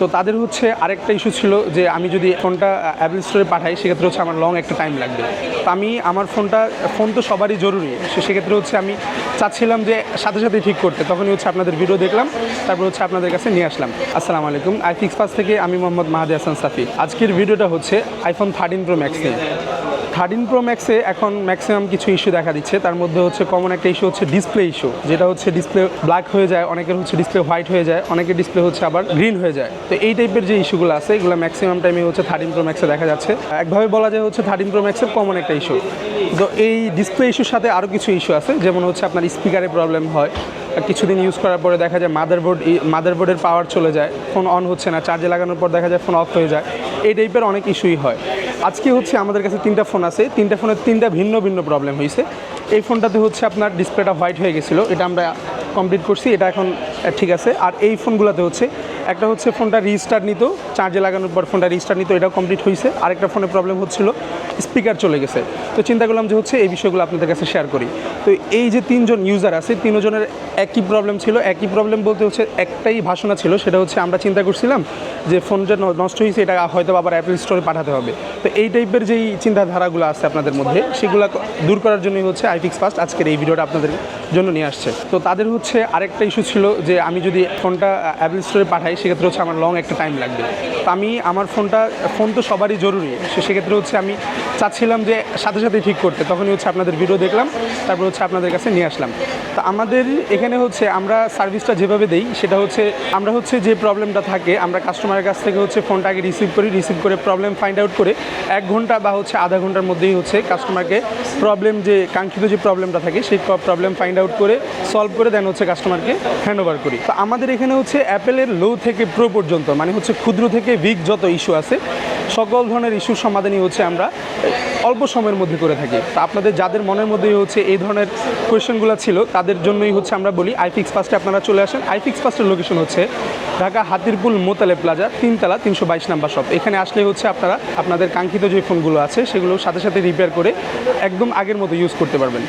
তো তাদের হচ্ছে আরেকটা ইস্যু ছিল যে আমি যদি ফোনটা অ্যাপেল স্টোরে পাঠাই, সেক্ষেত্রে হচ্ছে আমার লং একটা টাইম লাগবে। তো আমি, আমার ফোনটা, ফোন তো সবারই জরুরি। সেক্ষেত্রে হচ্ছে আমি চাচ্ছিলাম যে সাথে সাথে ঠিক করতে। তখনই হচ্ছে আপনাদের ভিডিও দেখলাম, তারপর হচ্ছে আপনাদের কাছে নিয়ে আসলাম। আসসালামু আলাইকুম আই ফিক্স পাস থেকে আমি মোহাম্মদ মাহাদি হাসান সাফি। আজকের ভিডিওটা হচ্ছে আইফোন থার্টিন প্রো ম্যাক্স নিয়ে। থার্টিন প্রো ম্যাক্সে এখন ম্যাক্সিমাম কিছু ইস্যু দেখা দিচ্ছে। তার মধ্যে হচ্ছে কমন একটা ইস্যু হচ্ছে ডিসপ্লে ইস্যু যেটা হচ্ছে ডিসপ্লে ব্ল্যাক হয়ে যায়, অনেকের হচ্ছে ডিসপ্লে হোয়াইট হয়ে যায়, অনেকের ডিসপ্লে হচ্ছে আবার গ্রিন হয়ে যায়। তো এই টাইপের যে ইস্যুগুলো আছে, এগুলো ম্যাক্সিমাম টাইমে হচ্ছে থার্টিন প্রো ম্যাক্সে দেখা যাচ্ছে। একভাবে বলা যায় হচ্ছে থার্টিন প্রো ম্যাক্সের কমন একটা ইস্যু তো এই ডিসপ্লে ইস্যুর সাথে আরও কিছু ইস্যু আছে, যেমন হচ্ছে আপনার স্পিকারে প্রবলেম হয়। কিছুদিন ইউজ করার পরে দেখা যায় মাদারবোর্ড মাদারবোর্ডের পাওয়ার চলে যায় ফোন অন হচ্ছে না চার্জে লাগানোর পর দেখা যায় ফোন অফ হয়ে যায়। এই টাইপের অনেক ইস্যুই হয়। আজকে হচ্ছে আমাদের কাছে তিনটা ফোন আছে। তিনটা ফোনের তিনটা ভিন্ন ভিন্ন প্রবলেম হয়েছে এই ফোনটাতে হচ্ছে আপনার ডিসপ্লেটা হোয়াইট হয়ে গেছিল। এটা আমরা কমপ্লিট করছি। এটা এখন ঠিক আছে। আর এই ফোনগুলোতে হচ্ছে একটা হচ্ছে ফোনটা রিস্টার্ট নিত চার্জে লাগানোর পর ফোনটা রিস্টার্ট নিত, এটাও কমপ্লিট হয়েছে আরেকটা ফোনে প্রবলেম হচ্ছিল স্পিকার চলে গেছে। তো চিন্তা করলাম যে হচ্ছে এই বিষয়গুলো আপনাদের কাছে শেয়ার করি। তো এই যে তিনজন ইউজার আছে, তিনজনের একই প্রবলেম ছিল। একই প্রবলেম বলতে হচ্ছে একটাই ভাষণা ছিল, সেটা হচ্ছে আমরা চিন্তা করছিলাম যে ফোন যে ন- নষ্ট হয়েছে এটা হয়তো আবার অ্যাপেল স্টোরে পাঠাতে হবে। তো এই টাইপের যেই চিন্তাধারাগুলো আছে আপনাদের মধ্যে, সেগুলো দূর করার জন্যই হচ্ছে আইফিক্স ফার্স্ট আজকের এই ভিডিওটা আপনাদের জন্য নিয়ে আসছে। তো তাদের হচ্ছে আরেকটা ইস্যু ছিল যে আমি যদি ফোনটা অ্যাপেল স্টোরে পাঠাই সেক্ষেত্রে হচ্ছে আমার লং একটা টাইম লাগবে। তো আমি আমার ফোনটা ফোন তো সবারই জরুরি। সেক্ষেত্রে হচ্ছে আমি চাচ্ছিলাম যে সাথে সাথে ঠিক করতে। তখনই হচ্ছে আপনাদের ভিডিও দেখলাম, তারপর হচ্ছে আপনাদের কাছে নিয়ে আসলাম। তো আমাদের এখানে হচ্ছে আমরা সার্ভিসটা যেভাবে দেই, সেটা হচ্ছে আমরা হচ্ছে যে প্রবলেমটা থাকে, আমরা কাস্টমারের কাছ থেকে হচ্ছে ফোনটা আগে রিসিভ করি রিসিভ করে প্রবলেম ফাইন্ড আউট করে এক ঘণ্টা বা হচ্ছে আধা ঘণ্টার মধ্যেই হচ্ছে কাস্টমারকে প্রবলেম যে কাঙ্ক্ষিত যে প্রবলেমটা থাকে, সেই প্রবলেম ফাইন্ড আউট করে সলভ করে দেন হচ্ছে কাস্টমারকে হ্যান্ড ওভার করি। তো আমাদের এখানে হচ্ছে অ্যাপেলের লো থেকে প্রো পর্যন্ত মানে হচ্ছে ক্ষুদ্র থেকে বিগ যত ইস্যু আছে, সকল ধরনের ইস্যুর সমাধানই হচ্ছে আমরা অল্প সময়ের মধ্যে করে থাকি। তো আপনাদের যাদের মনের মধ্যেই হচ্ছে এই ধরনের কোয়েশ্চেনগুলো ছিল, তাদের জন্যই হচ্ছে আমরা বলি আইফিক্স ফার্স্টে আপনারা চলে আসেন। আইফিক্স ফার্স্টের লোকেশন হচ্ছে ঢাকা হাতিরপুল মোতালে প্লাজা তিনতলা, তিনশো বাইশ নাম্বার শপ এখানে আসলে হচ্ছে আপনারা আপনাদের কাঙ্ক্ষিত যে ফোনগুলো আছে, সেগুলো সাথে সাথে রিপেয়ার করে একদম আগের মতো ইউজ করতে পারবেন।